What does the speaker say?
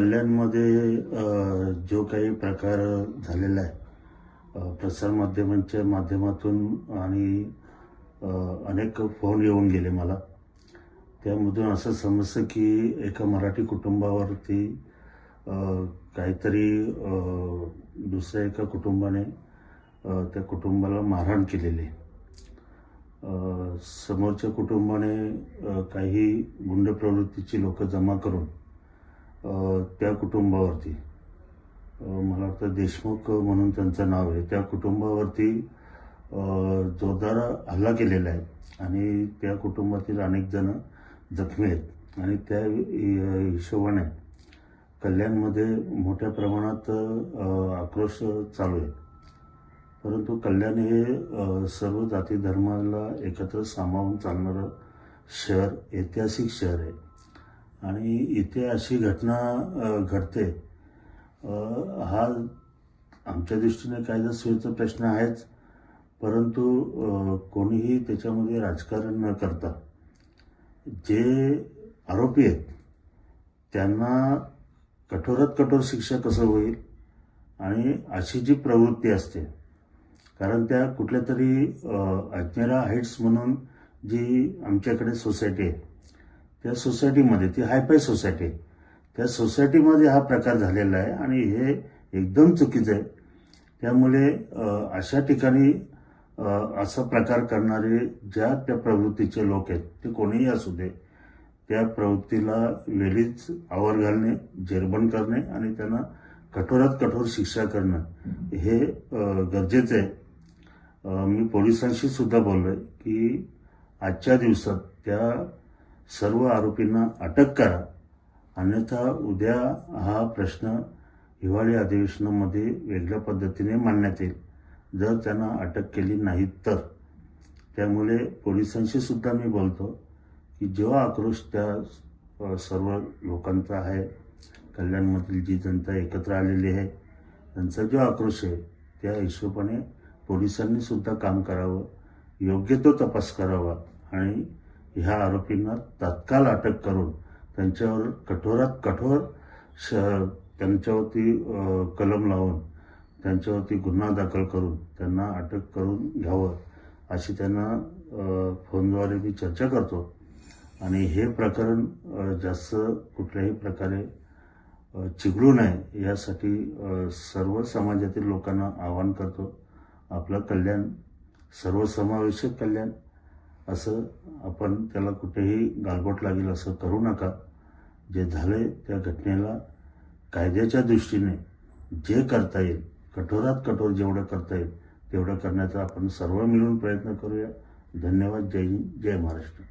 कल्याणमध्ये जो काही प्रकार झालेला आहे प्रसारमाध्यमांच्या माध्यमातून आणि अनेक फोन येऊन गेले मला. त्यामधून असं समजतं की एका मराठी कुटुंबावरती काहीतरी दुसऱ्या एका कुटुंबाने त्या कुटुंबाला मारहाण केलेली समोरच्या कुटुंबाने काही गुंड प्रवृत्तीची लोकं जमा करून त्या कुटुंबावरती. मला वाटतं देशमुख म्हणून त्यांचं नाव आहे. त्या कुटुंबावरती जोरदार हल्ला केलेला आहे. आणि त्या कुटुंबातील अनेक जण जखमी आहेत. आणि त्या हिशोबाने कल्याणमध्ये मोठ्या प्रमाणात आक्रोश चालू आहे. परंतु कल्याण हे सर्व जाती धर्माला एकत्र सामावून चालणारं शहर ऐतिहासिक शहर आहे. आणि इथे अशी घटना घडते. हा आमच्या दृष्टीने कायदा प्रश्न आहेच परंतु कोणीही त्याच्यामध्ये राजकारण न करता जे आरोपी आहेत त्यांना कठोरात कठोर शिक्षा कसं होईल आणि अशी जी प्रवृत्ती असते कारण त्या कुठल्या तरी अ, हाईट्स म्हणून जी आमच्याकडे सोसायटी आहे त्या सोसायटीमध्ये ती हायफाय सोसायटी आहे. त्या सोसायटीमध्ये हा प्रकार झालेला आहे आणि हे एकदम चुकीचं आहे. त्यामुळे अशा ठिकाणी असा प्रकार करणारे ज्या त्या प्रवृत्तीचे लोक आहेत ते कोणीही असू दे त्या प्रवृत्तीला वेळीच आवर घालणे जेरबंद करणे आणि त्यांना कठोरात कठोर शिक्षा करणं हे गरजेचं आहे. मी पोलिसांशी सुद्धा आहे की आजच्या दिवसात त्या सर्व आरोपींना अटक करा. अन्यथा उद्या हा प्रश्न हिवाळी अधिवेशनामध्ये वेगळ्या पद्धतीने मांडण्यात येईल. जर त्यांना अटक केली नाही तर. त्यामुळे पोलिसांशी सुद्धा मी बोलतो की जेव्हा आक्रोश त्या सर्व लोकांचा आहे कल्याणमधील जी जनता एकत्र आलेली आहे त्यांचा जो आक्रोश आहे त्या हिशोबाने पोलिसांनी सुद्धा काम करावं योग्य तो तपास करावा आणि ह्या आरोपींना तात्काळ अटक करून त्यांच्यावर कठोरात कठोर श त्यांच्यावरती कलम लावून त्यांच्यावरती गुन्हा दाखल करून त्यांना अटक करून घ्यावं अशी त्यांना फोनद्वारे मी चर्चा करतो. आणि हे प्रकरण जास्त कुठल्याही प्रकारे चिघळू नये यासाठी सर्व समाजातील लोकांना आवाहन करतो. आपलं कल्याण सर्वसमावेशक कल्याण. असं आपण त्याला कुठेही गालबोट लागेल असं करू नका. जे झाले त्या घटनेला कायद्याच्या दृष्टीने जे करता येईल कठोरात कठोर जेवढं करता येईल तेवढं करण्याचा आपण सर्व मिळून प्रयत्न करूया. धन्यवाद. जय हिंद. जय महाराष्ट्र.